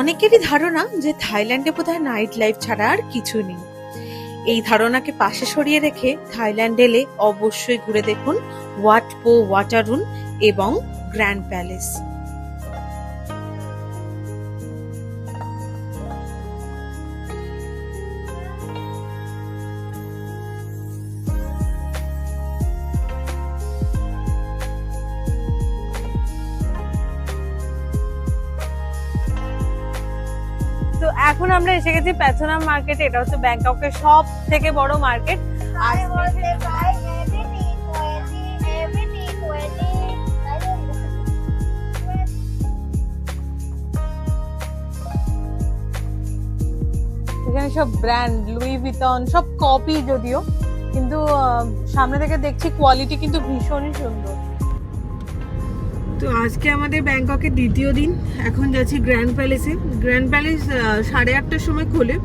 অনেকেরই ধারণা যে থাইল্যান্ডে বোধহয় নাইট লাইফ ছাড়া আর কিছু নেই। এই ধারণাকে পাশে সরিয়ে রেখে থাইল্যান্ড এলে অবশ্যই ঘুরে দেখুন ওয়াটপো ওয়াটারুন এবং গ্র্যান্ড প্যালেস। এসে গেছি প্যাথোনাম মার্কেটে এটা হচ্ছে ব্যাংককের সব থেকে বড় মার্কেট আর. এখানে সব ব্র্যান্ড লুই ভিতন সব কপি যদিও কিন্তু সামনে থেকে দেখছি কোয়ালিটি কিন্তু ভীষণই সুন্দর তো আজকে আমাদের ব্যাংককের দ্বিতীয় দিন, এখন যাচ্ছি গ্র্যান্ড প্যালেসে। গ্র্যান্ড প্যালেস সাড়ে আটটার সময় খোলে।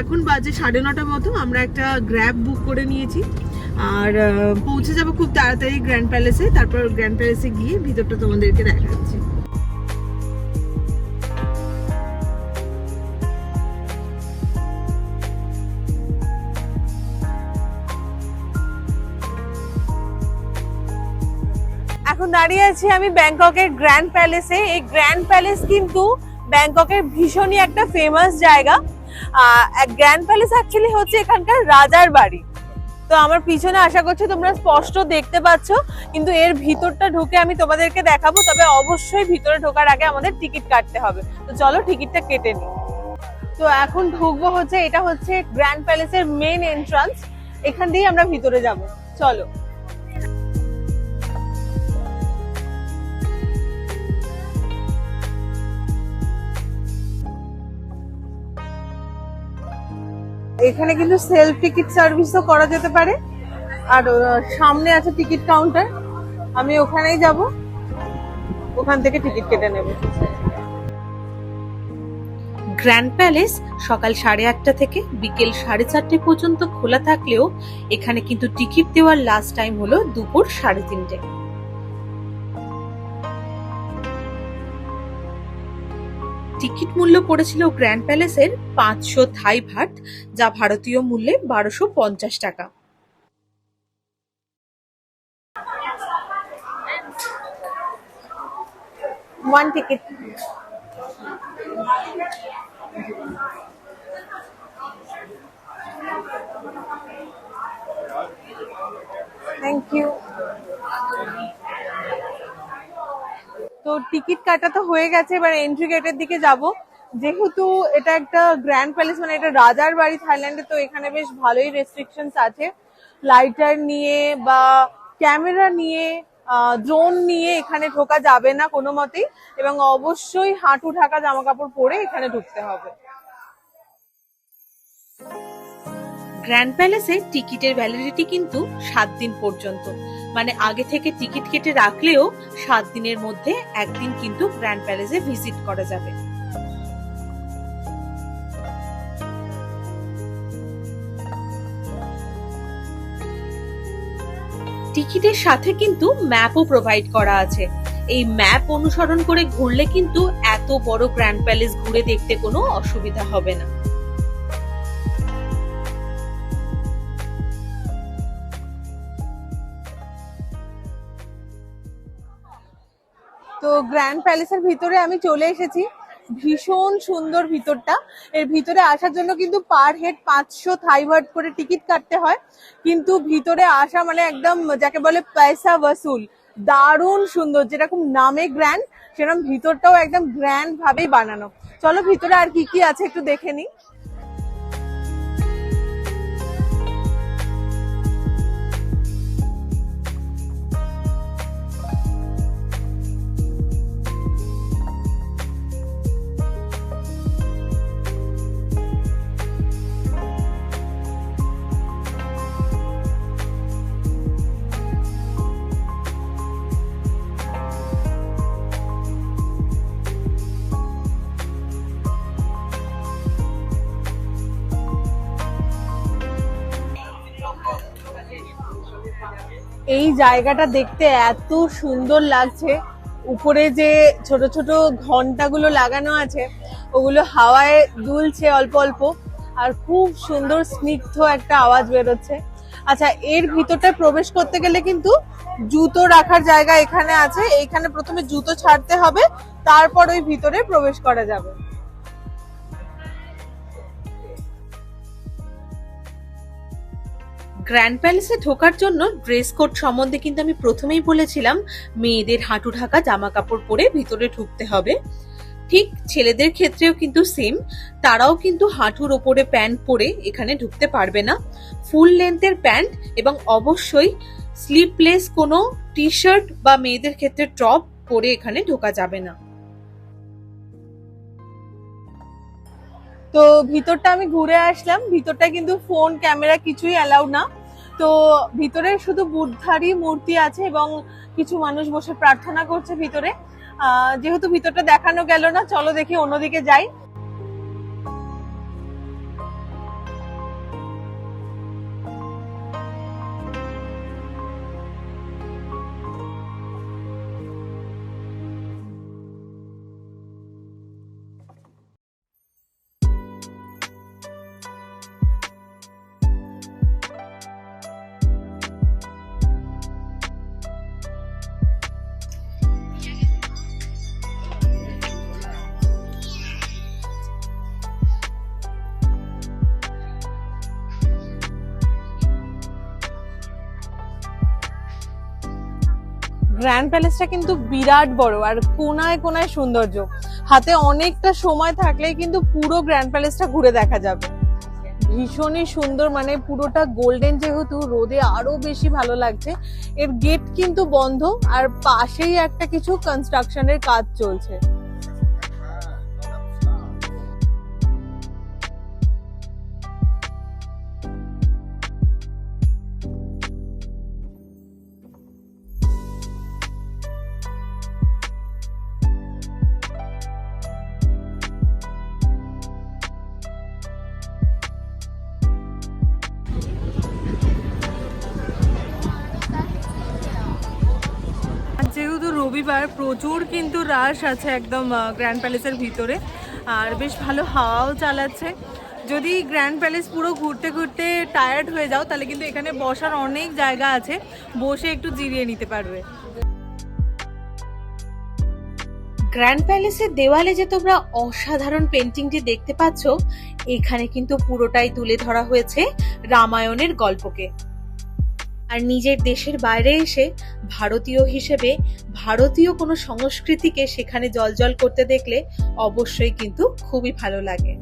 এখন বাজে সাড়ে নটা মতো, আমরা একটা গ্র্যাব বুক করে নিয়েছি। আর পৌঁছে যাব খুব তাড়াতাড়ি গ্র্যান্ড প্যালেসে, তারপর গ্র্যান্ড প্যালেসে গিয়ে ভিতরটা তোমাদেরকে দেখাচ্ছি। এখন দাঁড়িয়ে আছি আমি ব্যাংককের গ্র্যান্ড প্যালেসে। এই গ্র্যান্ড প্যালেস কিন্তু ব্যাংককের ভীষণই একটা ফেমাস জায়গা। গ্র্যান্ড প্যালেস অ্যাকচুয়ালি হচ্ছে এখানকার রাজার বাড়ি। তো আমার পিছনে আশা করছি তোমরা স্পষ্ট দেখতে পাচ্ছ, কিন্তু এর ভিতরটা ঢুকে আমি তোমাদেরকে দেখাবো, তবে অবশ্যই ভিতরে ঢোকার আগে আমাদের টিকিট কাটতে হবে। তো চলো টিকিটটা কেটে নিই। তো এখন ঢুকবো হচ্ছে, এটা হচ্ছে গ্র্যান্ড প্যালেসের মেন এন্ট্রান্স এখান দিয়েই আমরা ভিতরে যাব। চলো। এখানে কিন্তু সেলফ টিকিট সার্ভিসও করা যেতে পারে। আর সামনে আছে টিকিট কাউন্টার। আমি ওখানেই যাব। ওখান থেকে টিকিট কেটে নেব। গ্র্যান্ড প্যালেস সকাল সাড়ে আটটা থেকে বিকেল সাড়ে চারটে পর্যন্ত খোলা থাকলেও এখানে কিন্তু টিকিট দেওয়ার লাস্ট টাইম হলো দুপুর সাড়ে তিনটে। টিকিট মূল্য পড়েছিল গ্র্যান্ড প্যালেসের পাঁচশো থাই ভাট, যা ভারতীয় মূল্যে বারোশো পঞ্চাশ টাকা। ওয়ান টিকিট থ্যাংক ইউ তো টিকিট কাটা তো হয়ে গেছে, এবার এন্ট্রি গেটের দিকে যাব। যেহেতু এটা একটা গ্র্যান্ড প্যালেস মানে এটা রাজার বাড়ি থাইল্যান্ডে, তো এখানে বেশ ভালোই রেস্ট্রিকশনস আছে। লাইটার নিয়ে বা ক্যামেরা নিয়ে ড্রোন নিয়ে এখানে ঢোকা যাবে না কোনো মতেই, এবং অবশ্যই হাঁটু ঢাকা জামা কাপড় পরে এখানে ঢুকতে হবে। গ্র্যান্ড প্যালেসে টিকিটের ভ্যালিডিটি কিন্তু সাত দিন পর্যন্ত। মানে আগে থেকে টিকিট কেটে রাখলেও সাত দিনের মধ্যে একদিন কিন্তু গ্র্যান্ড প্যালেসে ভিজিট করা যাবে। টিকিটের সাথে কিন্তু ম্যাপও প্রোভাইড করা আছে। এই ম্যাপ অনুসরণ করে ঘুরলে কিন্তু এত বড় গ্র্যান্ড প্যালেস ঘুরে দেখতে কোনো অসুবিধা হবে না। গ্র্যান্ড প্যালেসের ভিতরে আমি চলে এসেছি। ভীষণ সুন্দর ভিতরটা। এর ভিতরে আসার জন্য কিন্তু পার হেড পাঁচশো থাইভার্ট করে টিকিট কাটতে হয়। কিন্তু ভিতরে আসা মানে একদম যাকে বলে পয়সা ওয়াসুল দারুণ সুন্দর, যেরকম নামে গ্র্যান্ড সেরকম ভিতরটাও একদম গ্র্যান্ড ভাবেই বানানো। চলো ভিতরে আর কি কি আছে একটু দেখে নিই। এই জায়গাটা দেখতে এত সুন্দর লাগছে। উপরে যে ছোট ছোট ঘন্টাগুলো লাগানো আছে, ওগুলো হাওয়ায় দুলছে অল্প অল্প, আর খুব সুন্দর স্নিগ্ধ একটা আওয়াজ বেরোচ্ছে। আচ্ছা এর ভিতরটা প্রবেশ করতে গেলে কিন্তু জুতো রাখার জায়গা এখানে আছে। এখানে প্রথমে জুতো ছাড়তে হবে, তারপর ওই ভিতরে প্রবেশ করা যাবে। গ্র্যান্ড প্যালেসে ঢোকার জন্য ড্রেস কোড সম্বন্ধে কিন্তু আমি প্রথমেই বলেছিলাম, মেয়েদের হাঁটু ঢাকা, জামা কাপড় পরে ভিতরে ঢুকতে হবে। ঠিক ছেলেদের ক্ষেত্রেও কিন্তু সেম তারাও কিন্তু হাঁটুর ওপরে প্যান্ট পরে এখানে ঢুকতে পারবে না। ফুল লেন্থের প্যান্ট এবং অবশ্যই স্লিপলেস কোনো টি শার্ট বা মেয়েদের ক্ষেত্রে টপ পরে এখানে ঢোকা যাবে না। তো ভিতরটা আমি ঘুরে আসলাম ভিতরটা কিন্তু ফোন ক্যামেরা কিছুই অ্যালাউ না। তো ভিতরে শুধু বুদ্ধারই মূর্তি আছে এবং কিছু মানুষ বসে প্রার্থনা করছে ভিতরে। আহ, যেহেতু ভিতরটা দেখানো গেল না চলো দেখি অন্যদিকে যাই। গ্র্যান্ড প্যালেসটা কিন্তু বিরাট বড় আর কোনায় কোনায় সৌন্দর্য। হাতে অনেকটা সময় থাকলে কিন্তু পুরো গ্র্যান্ড প্যালেসটা ঘুরে দেখা যাবে। ভীষণই সুন্দর মানে পুরোটা গোল্ডেন যেহেতু, রোদে আরও বেশি ভালো লাগছে। এর গেট কিন্তু বন্ধ আর পাশেই একটা কিছু কনস্ট্রাকশনের কাজ চলছে। রবিবার প্রচুর কিন্তু রাশ আছে একদম গ্র্যান্ড প্যালেসের ভিতরে। আর বেশ ভালো হাওয়াও চালাচ্ছে। যদি গ্র্যান্ড প্যালেস পুরো ঘুরতে ঘুরতে টায়ার্ড হয়ে যাও, তাহলে কিন্তু এখানে বসার অনেক জায়গা আছে। বসে একটু জিরিয়ে নিতে পারবে। গ্র্যান্ড প্যালেসের দেওয়ালে যে তোমরা অসাধারণ পেন্টিংটি দেখতে পাচ্ছ, এখানে কিন্তু পুরোটাই তুলে ধরা হয়েছে রামায়ণের গল্পকে। আর নিজের দেশের বাইরে এসে ভারতীয় হিসেবে ভারতীয় কোনো সংস্কৃতিকে সেখানে জলজল করতে দেখলে অবশ্যই কিন্তু খুবই ভালো লাগে।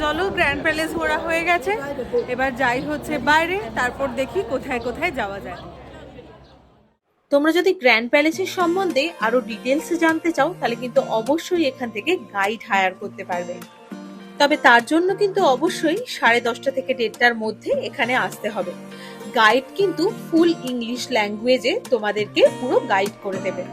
চলো গ্র্যান্ড প্যালেস ঘোরা হয়ে গেছে। এবার যাই হচ্ছে বাইরে, তারপর দেখি কোথায় কোথায় যাওয়া যায়। তোমরা যদি গ্র্যান্ড প্যালেসের সম্বন্ধে আরও ডিটেলসে জানতে চাও, তাহলে কিন্তু অবশ্যই এখান থেকে গাইড হায়ার করতে পারবে। তবে তার জন্য কিন্তু অবশ্যই সাড়ে দশটা থেকে দেড়টার মধ্যে এখানে আসতে হবে। গাইড কিন্তু ফুল ইংলিশ ল্যাঙ্গুয়েজে তোমাদেরকে পুরো গাইড করে দেবে।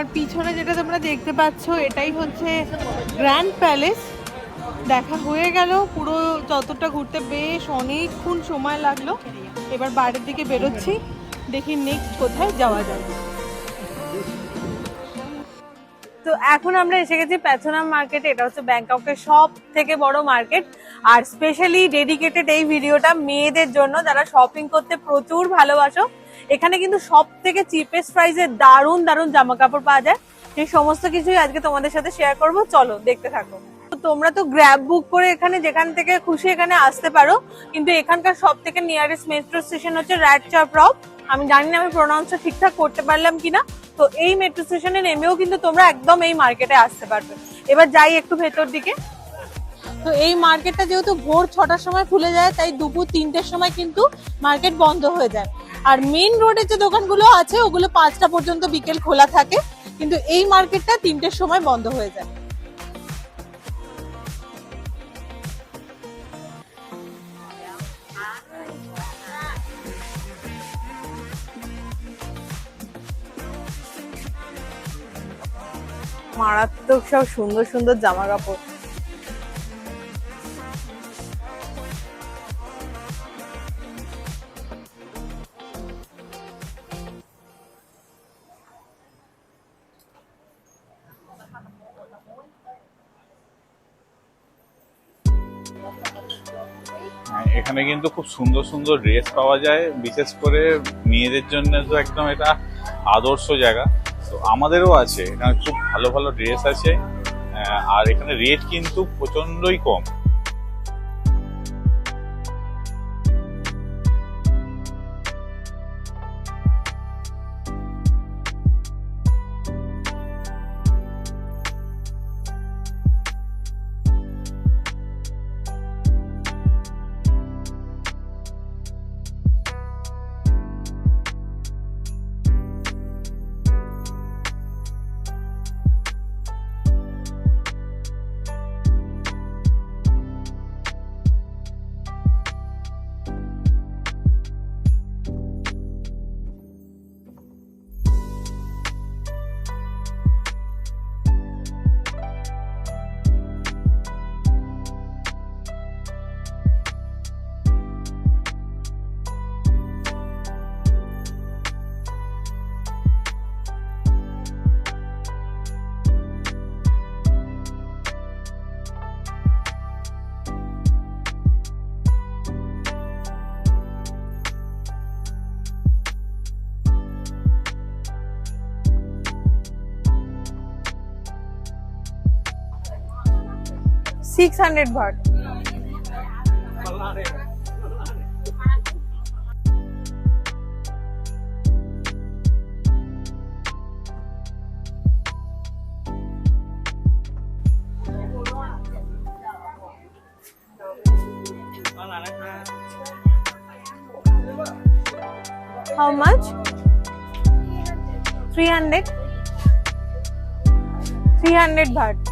আমার পিছনে যেটা তোমরা দেখতে পাচ্ছ, এটাই হচ্ছে গ্র্যান্ড প্যালেস দেখা হয়ে গেল, পুরো যতটা ঘুরতে বেশ অনেকক্ষণ সময় লাগল। এবার বাইরের দিকে বেরোচ্ছি, দেখি নেক্সট কোথায় যাওয়া যায়। তো এখন আমরা এসে গেছি প্যাথোনাম মার্কেটে এটা হচ্ছে ব্যাংককের সব থেকে বড় মার্কেট আর স্পেশালি ডেডিকেটেড এই ভিডিওটা মেয়েদের জন্য, যারা শপিং করতে প্রচুর ভালোবাসো এখানে কিন্তু সব থেকে চিপেস্ট প্রাইসে দারুণ দারুণ জামা কাপড় পাওয়া যায়। সেই সমস্ত কিছুই আজকে তোমাদের সাথে শেয়ার করব। চলো, দেখতে থাকো। তোমরা তো গ্র্যাব বুক করে এখানে, যেখান থেকে খুশি এখানে আসতে পারো। কিন্তু এখানকার সব থেকে নিয়ারেস্ট মেট্রো স্টেশন হচ্ছে র্যাড চাপরাও আমি জানি না আমি প্রোনাউন্সটা ঠিকঠাক করতে পারলাম কিনা। তো এই মেট্রো স্টেশনে নেমেও কিন্তু তোমরা একদম এই মার্কেটে আসতে পারবে। এবার যাই একটু ভেতর দিকে। তো এই মার্কেটটা যেহেতু ভোর ছটার সময় খুলে যায়, তাই দুপুর তিনটের সময় কিন্তু মার্কেট বন্ধ হয়ে যায়। আর মেইন রোডের যে দোকানগুলো আছে, ওগুলো পাঁচটা পর্যন্ত বিকেল খোলা থাকে, কিন্তু এই মার্কেটটা তিনটের সময় বন্ধ হয়ে যায়। মারাত্মক সব সুন্দর সুন্দর জামা কাপড় এখানে কিন্তু খুব সুন্দর সুন্দর ড্রেস পাওয়া যায়, বিশেষ করে মেয়েদের জন্য তো একদম এটা আদর্শ জায়গা। তো আমাদেরও আছে, এখানে খুব ভালো ভালো ড্রেস আছে আর এখানে রেট কিন্তু প্রচন্ডই কম। Six hundred Bhatt How much? 300? 300 baht.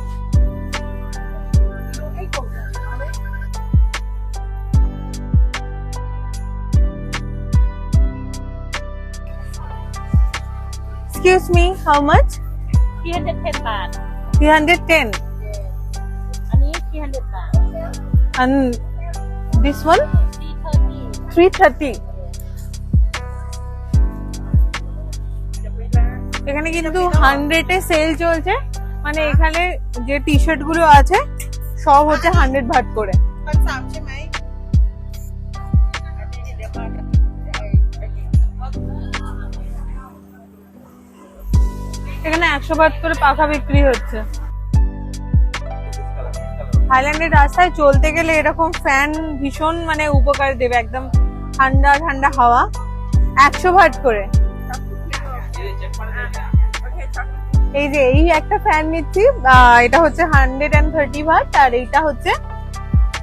Excuse me, how much? 310 baht. 310. Yes. And 300 baht. And this one? 330. 330. এখানে কিন্তু হান্ড্রেডে সেল চলছে মানে এখানে যে টি শার্টগুলো আছে সব হচ্ছে হান্ড্রেড ভাট করে এখানে একশো বাট করে পাখা বিক্রি হচ্ছে। থাইল্যান্ডের রাস্তায় চলতে গেলে এরকম ফ্যান ভীষণ মানে উপকার দেবে, একদম ঠান্ডা ঠান্ডা হাওয়া। একশো ভাট করে। এই যে এই একটা ফ্যান নিচ্ছি এটা হচ্ছে হান্ড্রেড অ্যান্ড থার্টি ভাট আর এইটা হচ্ছে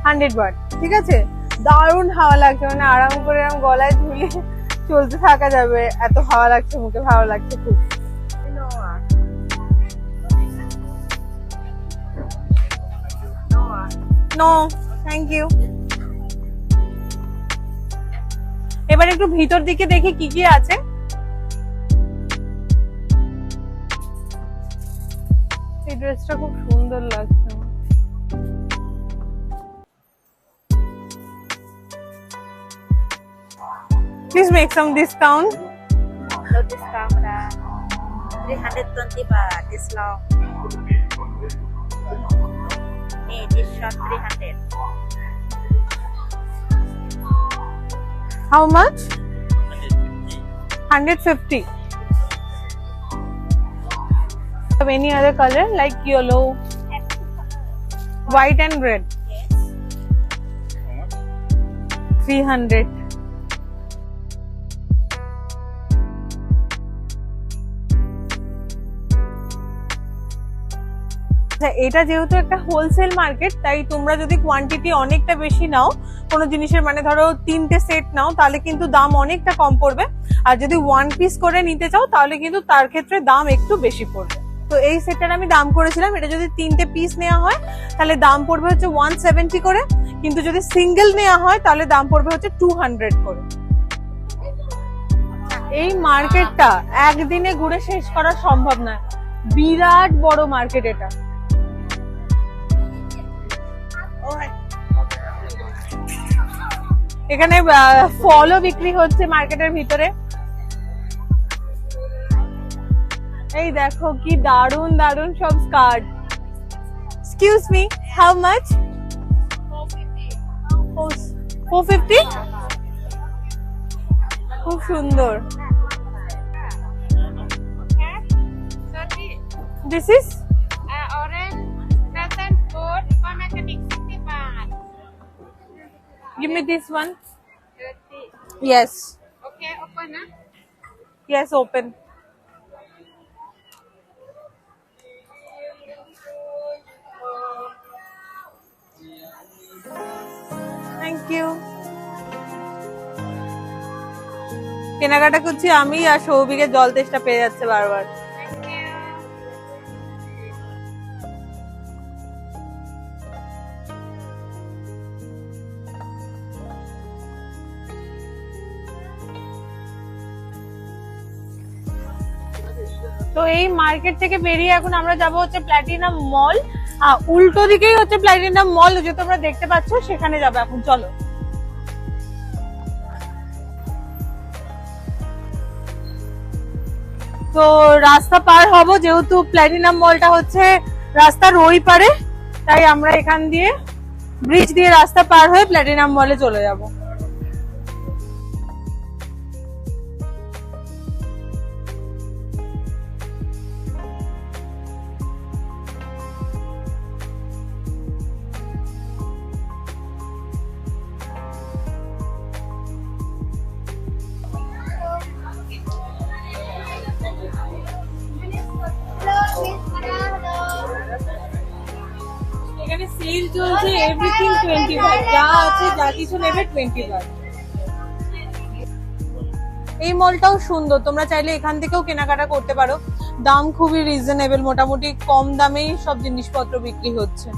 হান্ড্রেড ভাট ঠিক আছে? দারুণ হাওয়া লাগছে মানে আরাম করে গলায় ঝুলে চলতে থাকা যাবে, এত হাওয়া লাগছে, মুখে ভালো লাগছে খুব। নো থ্যাংক ইউ এবার একটু ভিতর দিকে দেখি কি কি আছে। এই ড্রেসটা খুব সুন্দর লাগছে please make some discount discount 320 Short 300. How much? 150. Have any other color like yellow, white and red? 300. আচ্ছা এটা যেহেতু একটা হোলসেল মার্কেট তাই তোমরা যদি কোয়ান্টিটি অনেকটা বেশি নাও, কোনো জিনিসের মানে ধরো তিনটে সেট নাও, তাহলে কিন্তু দাম অনেকটা কম পড়বে। আর যদি ওয়ান পিস করে নিতে চাও, তাহলে কিন্তু তার ক্ষেত্রে দাম একটু বেশি পড়বে। তো এই সেটটার আমি দাম করেছিলাম, এটা যদি তিনটে পিস নেওয়া হয়, তাহলে দাম পড়বে হচ্ছে ওয়ান সেভেন্টি করে। কিন্তু যদি সিঙ্গেল নেওয়া হয়, তাহলে দাম পড়বে হচ্ছে টু হান্ড্রেড করে। এই মার্কেটটা একদিনে ঘুরে শেষ করা সম্ভব নয়। বিরাট বড় মার্কেট এটা। এখানে ফলও বিক্রি হচ্ছে মার্কেটের ভিতরে এই দেখো কি দারুণ দারুণ সব skirt excuse me how much four fifty খুব সুন্দর this is give me this one 30. yes Okay, open huh? yes open thank you কেনাকাটা করছি আমি আর সৌভিকের জল তেষ্টা পেয়ে যাচ্ছে বারবার তো এই মার্কেট থেকে বেরিয়ে এখন আমরা যাব হচ্ছে প্ল্যাটিনাম মল উল্টো দিকেই হচ্ছে প্ল্যাটিনাম মল যে তোমরা দেখতে পাচ্ছ, সেখানে যাব এখন, চলো। তো রাস্তা পার হব, যেহেতু প্ল্যাটিনাম মলটা হচ্ছে রাস্তার ওই পারে, তাই আমরা এখান দিয়ে ব্রিজ দিয়ে রাস্তা পার হয়ে প্ল্যাটিনাম মলে চলে যাব। সেল চলছে এভরিথিং টোয়েন্টি যা আছে, যা কিছু নেবে টোয়েন্টি এই মলটাও সুন্দর, তোমরা চাইলে এখান থেকেও কেনাকাটা করতে পারো। দাম খুবই রিজনেবল মোটামুটি কম দামেই সব জিনিসপত্র বিক্রি হচ্ছে।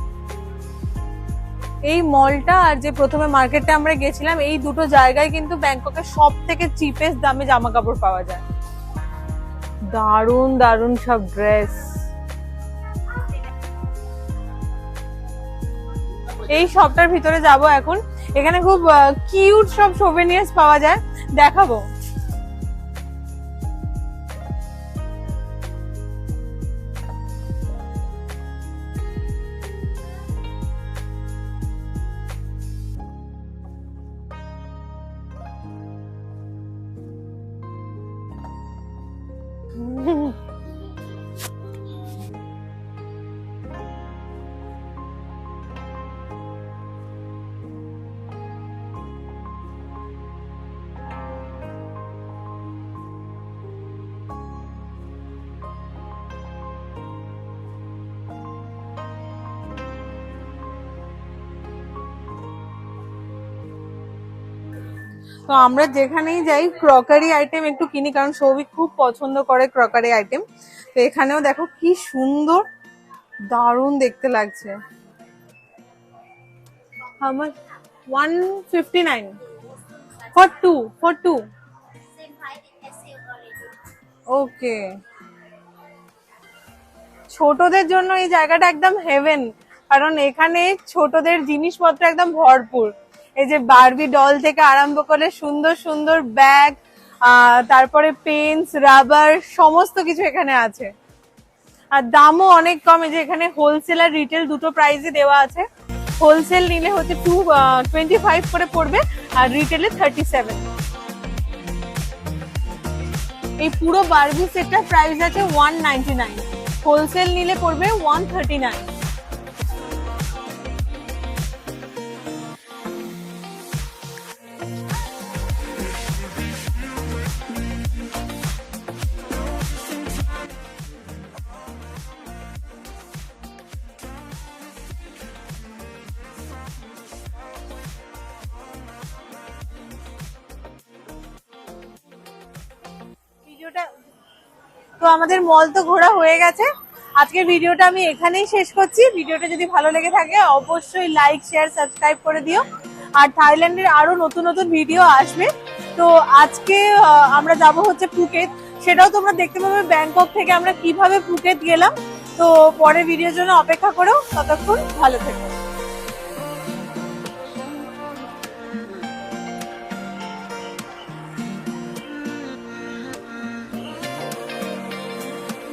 এই মলটা আর যে প্রথমে মার্কেটে আমরা গেছিলাম, এই দুটো জায়গায় কিন্তু ব্যাংককের সব থেকে চিপেস্ট দামে জামা কাপড় পাওয়া যায়। দারুণ দারুণ সব ড্রেস এই শপটার ভিতরে যাব এখন। এখানে খুব কিউট সব সোভেনিয়ার্স পাওয়া যায়। দেখাবো। তো আমরা যেখানেই যাই ক্রকারি আইটেম একটু কিনি, কারণ সৌভিক খুব পছন্দ করে ক্রকারি আইটেম তো এখানেও দেখো কি সুন্দর, দারুণ দেখতে লাগছে। আমার one fifty nine two two. Okay ছোটদের জন্য এই জায়গাটা একদম হেভেন কারণ এখানে ছোটদের জিনিসপত্র একদম ভরপুর। এই যে বারবি ডল থেকে আরম্ভ করে সুন্দর সুন্দর ব্যাগ তারপরে পেন্স রাবার সমস্ত কিছু এখানে আছে। আর দামও অনেক কম, এই যে এখানে হোলসেল আর রিটেল দুটো প্রাইসই দেওয়া আছে। হোলসেল নিলে হচ্ছে টু টোয়েন্টি ফাইভ করে পড়বে, আর রিটেলে থার্টি সেভেন এই পুরো বারবি সেটটার প্রাইস আছে ওয়ান নাইন হোলসেল নিলে পড়বে ওয়ান থার্টি নাইন তো আমাদের মল তো ঘোরা হয়ে গেছে। আজকের ভিডিওটা আমি এখানেই শেষ করছি। ভিডিওটা যদি ভালো লেগে থাকে, অবশ্যই লাইক শেয়ার সাবস্ক্রাইব করে দিও। আর থাইল্যান্ডের আরও নতুন নতুন ভিডিও আসবে। তো আজকে আমরা যাব হচ্ছে পুকেত। সেটাও তোমরা দেখতে পাবে ব্যাংকক থেকে আমরা কীভাবে পুকেত গেলাম। তো পরের ভিডিওর জন্য অপেক্ষা করো। ততক্ষণ ভালো থেকো।